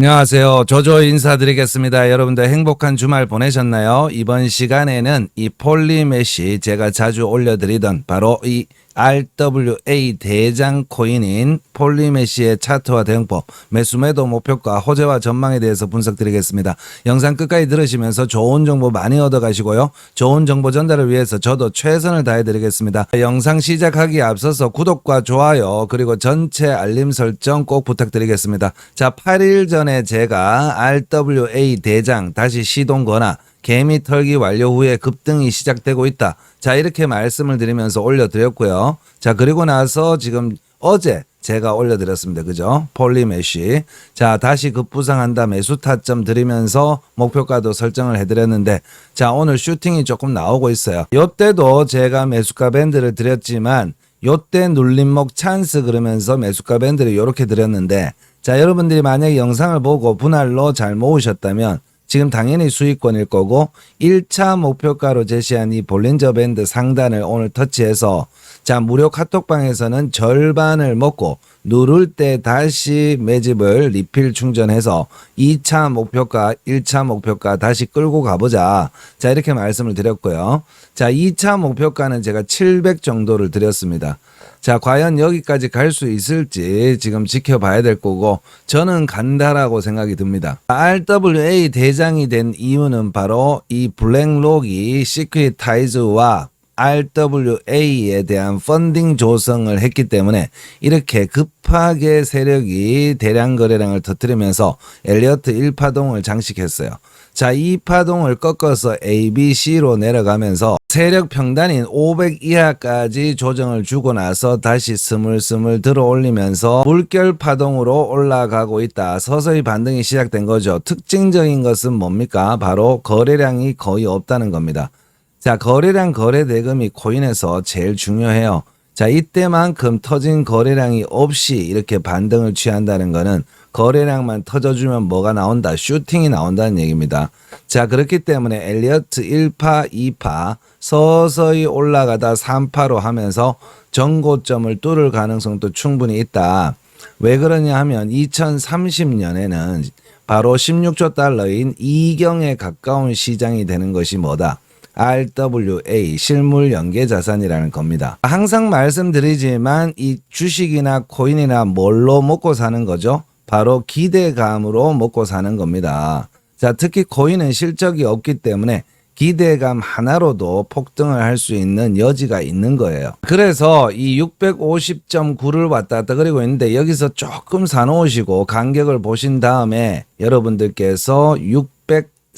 안녕하세요. 조조 인사드리겠습니다. 여러분들 행복한 주말 보내셨나요? 이번 시간에는 이 폴리메시 제가 자주 올려드리던 바로 이 RWA 대장 코인인 폴리메시의 차트와 대응법, 매수 매도 목표가, 호재와 전망에 대해서 분석드리겠습니다. 영상 끝까지 들으시면서 좋은 정보 많이 얻어가시고요. 좋은 정보 전달을 위해서 저도 최선을 다해드리겠습니다. 영상 시작하기에 앞서서 구독과 좋아요 그리고 전체 알림 설정 꼭 부탁드리겠습니다. 자, 8일 전에 제가 RWA 대장 다시 시동 거나 개미 털기 완료 후에 급등이 시작되고 있다. 자, 이렇게 말씀을 드리면서 올려드렸고요. 자, 그리고 나서 지금 어제 제가 올려드렸습니다. 그죠? 폴리메시. 자, 다시 급부상한다. 매수 타점 드리면서 목표가도 설정을 해드렸는데, 자, 오늘 슈팅이 조금 나오고 있어요. 요때도 제가 매수가 밴드를 드렸지만, 요때 눌림목 찬스 그러면서 매수가 밴드를 이렇게 드렸는데, 자, 여러분들이 만약에 영상을 보고 분할로 잘 모으셨다면, 지금 당연히 수익권일 거고 1차 목표가로 제시한 이 볼린저 밴드 상단을 오늘 터치해서 자 무료 카톡방에서는 절반을 먹고 누를 때 다시 매집을 리필 충전해서 2차 목표가 1차 목표가 다시 끌고 가보자. 자 이렇게 말씀을 드렸고요. 자 2차 목표가는 제가 700 정도를 드렸습니다 자, 과연 여기까지 갈 수 있을지 지금 지켜봐야 될 거고, 저는 간다라고 생각이 듭니다. RWA 대장이 된 이유는 바로 이 블랙록이 시크릿 타이즈와 RWA에 대한 펀딩 조성을 했기 때문에 이렇게 급하게 세력이 대량 거래량을 터뜨리면서 엘리어트 1파동을 장식했어요. 자, 이 파동을 꺾어서 A, B, C로 내려가면서 세력 평단인 500 이하까지 조정을 주고 나서 다시 스물스물 들어 올리면서 물결 파동으로 올라가고 있다. 서서히 반등이 시작된 거죠. 특징적인 것은 뭡니까? 바로 거래량이 거의 없다는 겁니다. 자, 거래량 거래 대금이 코인에서 제일 중요해요. 자, 이때만큼 터진 거래량이 없이 이렇게 반등을 취한다는 거는 거래량만 터져주면 뭐가 나온다? 슈팅이 나온다는 얘기입니다. 자, 그렇기 때문에 엘리어트 1파, 2파 서서히 올라가다 3파로 하면서 전고점을 뚫을 가능성도 충분히 있다. 왜 그러냐 하면 2030년에는 바로 16조 달러인 이경에 가까운 시장이 되는 것이 뭐다? RWA 실물 연계 자산이라는 겁니다. 항상 말씀드리지만 이 주식이나 코인이나 뭘로 먹고 사는 거죠? 바로 기대감으로 먹고 사는 겁니다. 자, 특히 코인은 실적이 없기 때문에 기대감 하나로도 폭등을 할 수 있는 여지가 있는 거예요. 그래서 이 650.9를 왔다 갔다 그리고 있는데 여기서 조금 사놓으시고 간격을 보신 다음에 여러분들께서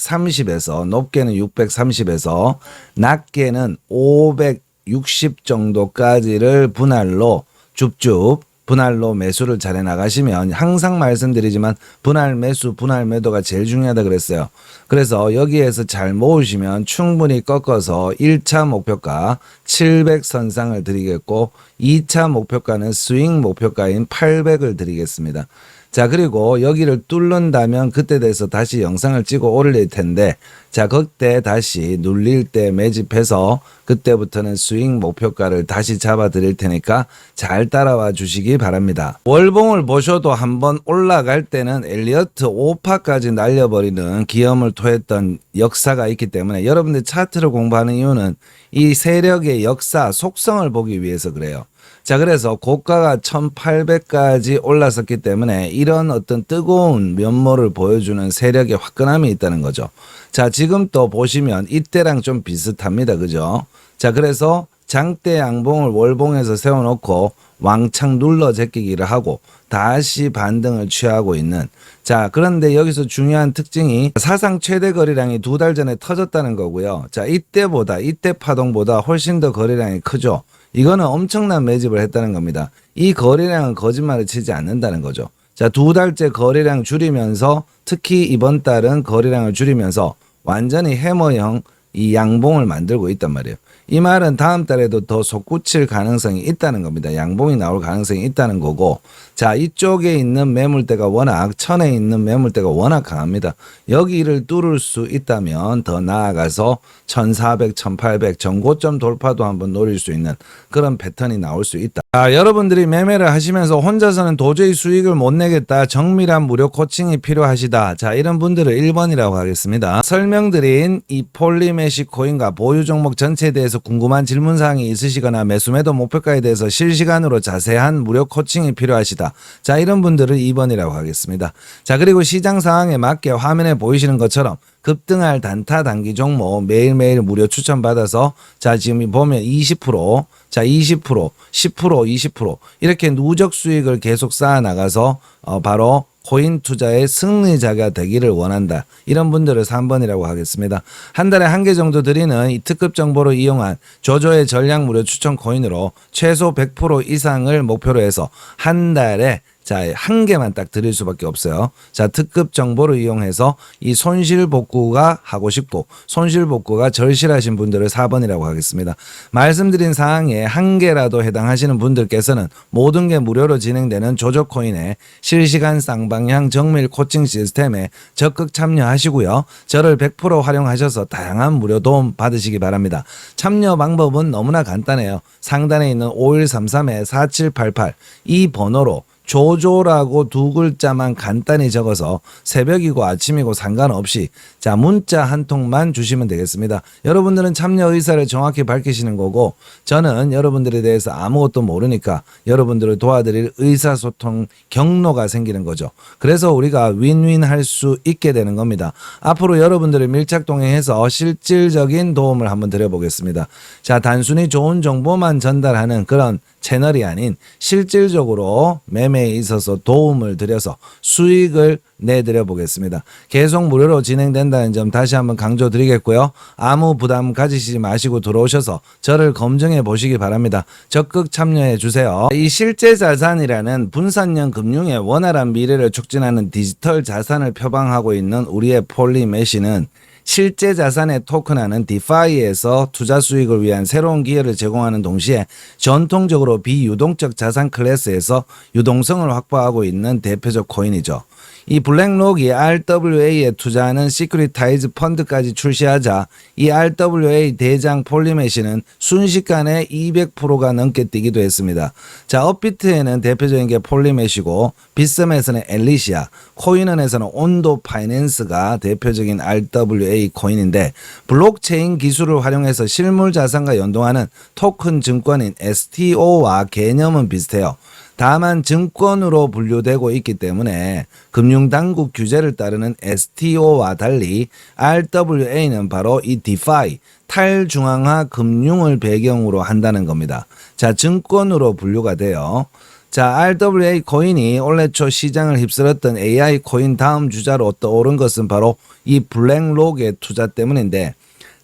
630에서 높게는 630에서 낮게는 560 정도까지를 분할로 줍줍 분할로 매수를 잘해 나가시면 항상 말씀드리지만 분할 매수, 분할 매도가 제일 중요하다 그랬어요. 그래서 여기에서 잘 모으시면 충분히 꺾어서 1차 목표가 700 선상을 드리겠고 2차 목표가는 스윙 목표가인 800을 드리겠습니다. 자, 그리고 여기를 뚫는다면 그때 돼서 다시 영상을 찍어 올릴 텐데, 자, 그때 다시 눌릴 때 매집해서 그때부터는 스윙 목표가를 다시 잡아 드릴 테니까 잘 따라와 주시기 바랍니다. 월봉을 보셔도 한번 올라갈 때는 엘리어트 5파까지 날려버리는 기염을 토했던 역사가 있기 때문에 여러분들 차트를 공부하는 이유는 이 세력의 역사, 속성을 보기 위해서 그래요. 자, 그래서 고가가 1800까지 올랐었기 때문에 이런 어떤 뜨거운 면모를 보여주는 세력의 화끈함이 있다는 거죠. 자, 지금 또 보시면 이때랑 좀 비슷합니다. 그죠? 자, 그래서 장대 양봉을 월봉에서 세워놓고 왕창 눌러 제끼기를 하고 다시 반등을 취하고 있는 자 그런데 여기서 중요한 특징이 사상 최대 거래량이 두 달 전에 터졌다는 거고요 자 이때보다 이때 파동보다 훨씬 더 거래량이 크죠 이거는 엄청난 매집을 했다는 겁니다 이 거래량은 거짓말을 치지 않는다는 거죠 자 두 달째 거래량 줄이면서 특히 이번 달은 거래량을 줄이면서 완전히 해머형 이 양봉을 만들고 있단 말이에요. 이 말은 다음 달에도 더 솟구칠 가능성이 있다는 겁니다. 양봉이 나올 가능성이 있다는 거고, 자, 이쪽에 있는 매물대가 워낙, 천에 있는 매물대가 워낙 강합니다. 여기를 뚫을 수 있다면 더 나아가서 1400, 1800 전고점 돌파도 한번 노릴 수 있는 그런 패턴이 나올 수 있다. 아, 여러분들이 매매를 하시면서 혼자서는 도저히 수익을 못 내겠다. 정밀한 무료 코칭이 필요하시다. 자, 이런 분들을 1번이라고 하겠습니다. 설명드린 이 폴리메시 코인과 보유 종목 전체에 대해서 궁금한 질문 사항이 있으시거나 매수 매도 목표가에 대해서 실시간으로 자세한 무료 코칭이 필요하시다. 자, 이런 분들을 2번이라고 하겠습니다. 자, 그리고 시장 상황에 맞게 화면에 보이시는 것처럼 급등할 단타 단기 종목 매일매일 무료 추천 받아서 자 지금 보면 20%, 자 20%, 10%, 20% 이렇게 누적 수익을 계속 쌓아 나가서 어 바로 코인 투자의 승리자가 되기를 원한다. 이런 분들을 3번이라고 하겠습니다. 한 달에 한 개 정도 드리는 이 특급 정보를 이용한 조조의 전략 무료 추천 코인으로 최소 100% 이상을 목표로 해서 한 달에 자, 한 개만 딱 드릴 수밖에 없어요. 자, 특급 정보를 이용해서 이 손실 복구가 하고 싶고 손실 복구가 절실하신 분들을 4번이라고 하겠습니다. 말씀드린 사항에 한 개라도 해당하시는 분들께서는 모든 게 무료로 진행되는 조조 코인의 실시간 쌍방향 정밀 코칭 시스템에 적극 참여하시고요. 저를 100% 활용하셔서 다양한 무료 도움 받으시기 바랍니다. 참여 방법은 너무나 간단해요. 상단에 있는 5133-4788 이 번호로 조조라고 두 글자만 간단히 적어서 새벽이고 아침이고 상관없이 자 문자 한 통만 주시면 되겠습니다. 여러분들은 참여 의사를 정확히 밝히시는 거고 저는 여러분들에 대해서 아무것도 모르니까 여러분들을 도와드릴 의사소통 경로가 생기는 거죠. 그래서 우리가 윈윈 할 수 있게 되는 겁니다. 앞으로 여러분들을 밀착 동행해서 실질적인 도움을 한번 드려보겠습니다. 자 단순히 좋은 정보만 전달하는 그런 채널이 아닌 실질적으로 매매 에 있어서 도움을 드려서 수익을 내드려 보겠습니다. 계속 무료로 진행된다는 점 다시 한번 강조드리겠고요. 아무 부담 가지시지 마시고 들어오셔서 저를 검증해 보시기 바랍니다. 적극 참여해 주세요. 이 실제 자산이라는 분산형 금융의 원활한 미래를 촉진하는 디지털 자산을 표방하고 있는 우리의 폴리메시는 실제 자산의 토큰화는 디파이에서 투자 수익을 위한 새로운 기회를 제공하는 동시에 전통적으로 비유동적 자산 클래스에서 유동성을 확보하고 있는 대표적 코인이죠. 이 블랙록이 RWA에 투자하는 시크릿타이즈 펀드까지 출시하자 이 RWA 대장 폴리메시는 순식간에 200%가 넘게 뛰기도 했습니다. 자, 업비트에는 대표적인 게 폴리메시고 빗썸에서는 엘리시아, 코인원에서는 온도 파이낸스가 대표적인 RWA 코인인데 블록체인 기술을 활용해서 실물 자산과 연동하는 토큰 증권인 STO와 개념은 비슷해요. 다만 증권으로 분류되고 있기 때문에 금융당국 규제를 따르는 STO와 달리 RWA는 바로 이 DeFi 탈중앙화 금융을 배경으로 한다는 겁니다. 자, 증권으로 분류가 돼요. 자, RWA 코인이 올해 초 시장을 휩쓸었던 AI 코인 다음 주자로 떠오른 것은 바로 이 블랙록의 투자 때문인데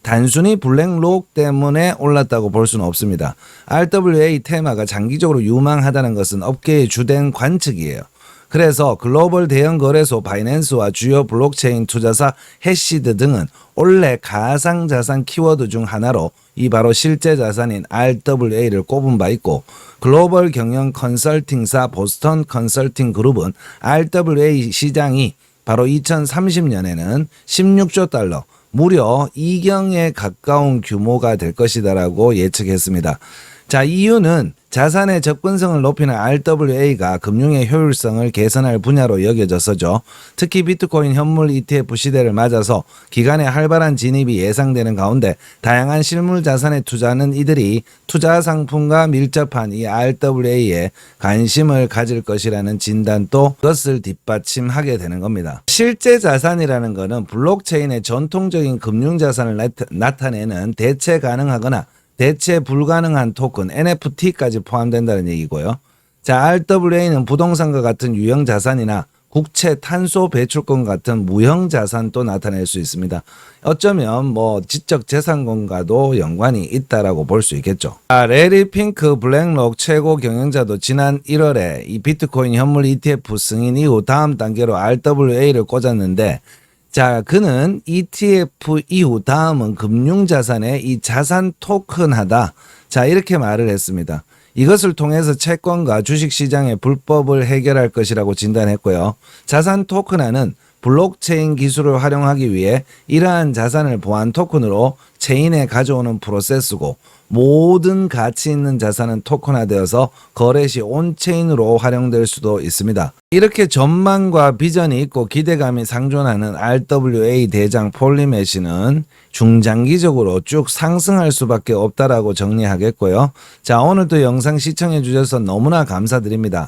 단순히 블랙록 때문에 올랐다고 볼 수는 없습니다. RWA 테마가 장기적으로 유망하다는 것은 업계의 주된 관측이에요. 그래서 글로벌 대형 거래소 바이낸스와 주요 블록체인 투자사 해시드 등은 올해 가상 자산 키워드 중 하나로 이 바로 실제 자산인 RWA를 꼽은 바 있고 글로벌 경영 컨설팅사 보스턴 컨설팅 그룹은 RWA 시장이 바로 2030년에는 16조 달러 무려 2경에 가까운 규모가 될 것이다라고 예측했습니다. 자, 이유는 자산의 접근성을 높이는 RWA가 금융의 효율성을 개선할 분야로 여겨져서죠. 특히 비트코인 현물 ETF 시대를 맞아서 기간에 활발한 진입이 예상되는 가운데 다양한 실물 자산에 투자하는 이들이 투자 상품과 밀접한 이 RWA에 관심을 가질 것이라는 진단도 그것을 뒷받침하게 되는 겁니다. 실제 자산이라는 것은 블록체인의 전통적인 금융 자산을 나타내는 대체 가능하거나 대체 불가능한 토큰 NFT까지 포함된다는 얘기고요. 자, RWA는 부동산과 같은 유형 자산이나 국채 탄소 배출권 같은 무형 자산도 나타낼 수 있습니다. 어쩌면 뭐 지적 재산권과도 연관이 있다라고 볼 수 있겠죠. 아, 레리 핑크 블랙록 최고 경영자도 지난 1월에 이 비트코인 현물 ETF 승인 이후 다음 단계로 RWA를 꽂았는데 자, 그는 ETF 이후 다음은 금융자산의 이 자산 토큰하다. 자, 이렇게 말을 했습니다. 이것을 통해서 채권과 주식시장의 불법을 해결할 것이라고 진단했고요. 자산 토큰화는 블록체인 기술을 활용하기 위해 이러한 자산을 보안 토큰으로 체인에 가져오는 프로세스고 모든 가치 있는 자산은 토큰화되어서 거래 시 온체인으로 활용될 수도 있습니다. 이렇게 전망과 비전이 있고 기대감이 상존하는 RWA 대장 폴리메시는 중장기적으로 쭉 상승할 수밖에 없다라고 정리하겠고요. 자, 오늘도 영상 시청해 주셔서 너무나 감사드립니다.